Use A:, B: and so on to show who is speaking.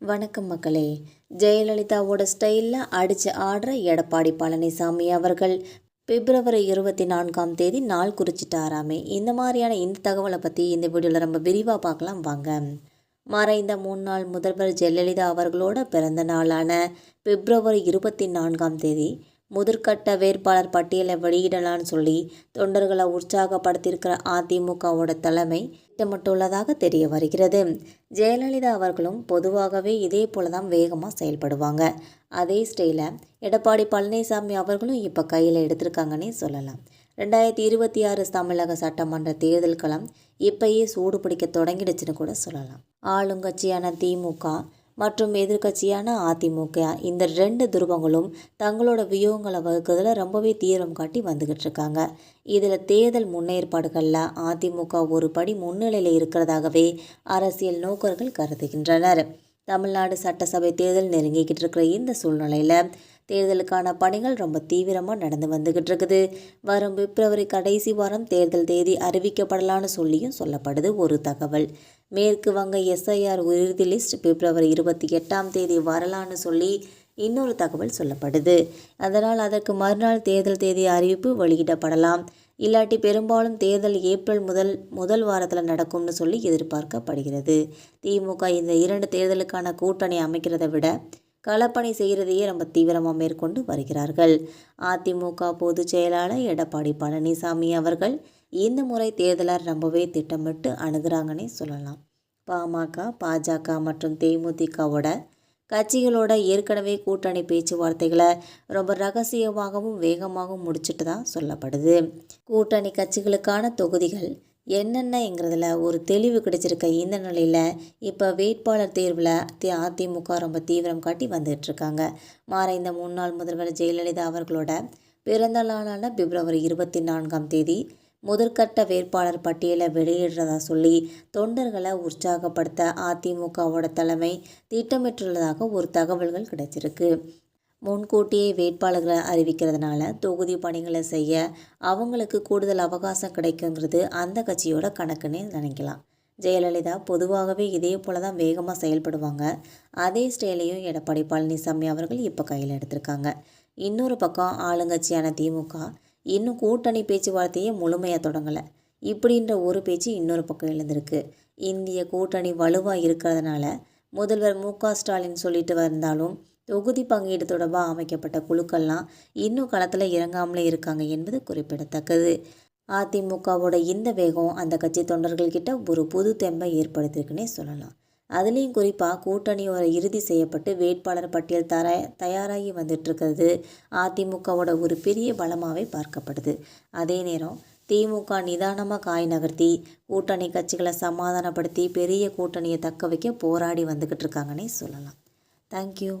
A: வணக்கம் மக்களே. ஜெயலலிதாவோட ஸ்டைலில் அடித்து ஆடுற எடப்பாடி பழனிசாமி அவர்கள் பிப்ரவரி இருபத்தி நான்காம் தேதி நாள் குறிச்சிட்டாராமே. இந்த மாதிரியான இந்த தகவலை பற்றி இந்த வீடியோவில் ரொம்ப விரிவாக பார்க்கலாம் வாங்க. மறைந்த முன்னாள் முதல்வர் ஜெயலலிதா அவர்களோட பிறந்த நாளான பிப்ரவரி இருபத்தி நான்காம் தேதி முதற்கட்ட வேட்பாளர் பட்டியலை வெளியிடலான்னு சொல்லி தொண்டர்களை உற்சாகப்படுத்தியிருக்கிற அதிமுகவோட தலைமை திட்டமிட்டுள்ளதாக தெரிய வருகிறது. ஜெயலலிதா அவர்களும் பொதுவாகவே இதே போல தான் வேகமாக செயல்படுவாங்க. அதே ஸ்டைல எடப்பாடி பழனிசாமி அவர்களும் இப்போ கையில் எடுத்திருக்காங்கன்னே சொல்லலாம். ரெண்டாயிரத்தி இருபத்தி ஆறு தமிழக சட்டமன்ற தேர்தல்களம் இப்பயே சூடு பிடிக்க தொடங்கிடுச்சுன்னு கூட சொல்லலாம். ஆளுங்கட்சியான திமுக மற்றும் எதிர்க்கட்சியான அதிமுக. இந்த ரெண்டு துருவங்களும் தங்களோட வியூகங்களை வகுக்கிறதுல ரொம்பவே தீவிரம் காட்டி வந்துக்கிட்டு இருக்காங்க இதில் தேர்தல் முன்னேற்பாடுகளில் அதிமுக ஒரு படி முன்னிலையில் இருக்கிறதாகவே அரசியல் நோக்கர்கள் கருதுகின்றனர். தமிழ்நாடு சட்டசபை தேர்தல் நெருங்கிக்கிட்டு இருக்கிற இந்த சூழ்நிலையில் தேர்தலுக்கான பணிகள் ரொம்ப தீவிரமாக நடந்து வந்துக்கிட்டு இருக்குது வரும் பிப்ரவரி கடைசி வாரம் தேர்தல் தேதி அறிவிக்கப்படலான்னு சொல்லியும் சொல்லப்படுது ஒரு தகவல். மேற்கு வங்க எஸ்ஐஆர் இறுதி லிஸ்ட் பிப்ரவரி இருபத்தி எட்டாம் தேதி வரலான்னு சொல்லி இன்னொரு தகவல் சொல்லப்படுது. அதனால் அதற்கு மறுநாள் தேர்தல் தேதி அறிவிப்பு வெளியிடப்படலாம். இல்லாட்டி பெரும்பாலும் தேர்தல் ஏப்ரல் முதல் முதல் வாரத்தில் நடக்கும்னு சொல்லி எதிர்பார்க்கப்படுகிறது. திமுக இந்த இரண்டு தேர்தலுக்கான கூட்டணி அமைக்கிறதை விட களப்பணி செய்கிறதையே ரொம்ப தீவிரமாக மேற்கொண்டு வருகிறார்கள். அதிமுக பொதுச் செயலாளர் எடப்பாடி பழனிசாமி அவர்கள் இந்த முறை தேர்தலை ரொம்பவே திட்டமிட்டு அணுகிறாங்கன்னே சொல்லலாம். பாமக பாஜக மற்றும் தேமுதிகவோட கட்சிகளோட ஏற்கனவே கூட்டணி பேச்சுவார்த்தைகளை ரொம்ப ரகசியமாகவும் வேகமாகவும் முடிச்சுட்டு தான் சொல்லப்படுது. கூட்டணி கட்சிகளுக்கான தொகுதிகள் என்னென்னங்கிறதுல ஒரு தெளிவு கிடைச்சிருக்க. இந்த நிலையில் இப்போ வேட்பாளர் தேர்வில் தி அதிமுக ரொம்ப தீவிரம் காட்டி வந்துட்டுருக்காங்க இந்த முன்னாள் முதல்வர் ஜெயலலிதா அவர்களோட பிறந்த நாளான பிப்ரவரி இருபத்தி நான்காம் தேதி முதற்கட்ட வேட்பாளர் பட்டியலை வெளியிடுறதா சொல்லி தொண்டர்களை உற்சாகப்படுத்த அதிமுகவோட தலைமை திட்டமிட்டுள்ளதாக ஒரு தகவல்கள் கிடைச்சிருக்கு. முன்கூட்டியே வேட்பாளர்களை அறிவிக்கிறதுனால தொகுதி பணிகளை செய்ய அவங்களுக்கு கூடுதல் அவகாசம் கிடைக்குங்கிறது அந்த கட்சியோட கணக்குன்னு நினைக்கலாம். ஜெயலலிதா பொதுவாகவே இதே போல தான் வேகமாக செயல்படுவாங்க. அதே ஸ்டைலையும் எடப்பாடி பழனிசாமி அவர்கள் இப்போ கையில் எடுத்திருக்காங்க. இன்னொரு பக்கம் ஆளுங்கட்சியான திமுக இன்னும் கூட்டணி பேச்சுவார்த்தையே முழுமையாக தொடங்கலை. இப்படின்ற ஒரு பேச்சு இன்னொரு பக்கம் எழுந்திருக்கு. இந்திய கூட்டணி வலுவாக இருக்கிறதுனால முதல்வர் மு க ஸ்டாலின் சொல்லிட்டு வந்தாலும் தொகுதி பங்கீடு தொடர்பாக அமைக்கப்பட்ட குழுக்கள்லாம் இன்னும் களத்தில் இறங்காமலே இருக்காங்க என்பது குறிப்பிடத்தக்கது. அதிமுகவோட இந்த வேகம் அந்த கட்சி தொண்டர்கள்கிட்ட ஒரு புது தெம்பை ஏற்படுத்தியிருக்குன்னே சொல்லலாம். அதுலேயும் குறிப்பாக கூட்டணியோட இறுதி செய்யப்பட்டு வேட்பாளர் பட்டியல் தர தயாராகி வந்துட்டுருக்கிறது. அதிமுகவோட ஒரு பெரிய பலமாகவே பார்க்கப்படுது. அதே நேரம் திமுக நிதானமாக காய் நகர்த்தி கூட்டணி கட்சிகளை சமாதானப்படுத்தி பெரிய கூட்டணியை தக்க வைக்க போராடி வந்துக்கிட்டு இருக்காங்கன்னே சொல்லலாம் தேங்க்யூ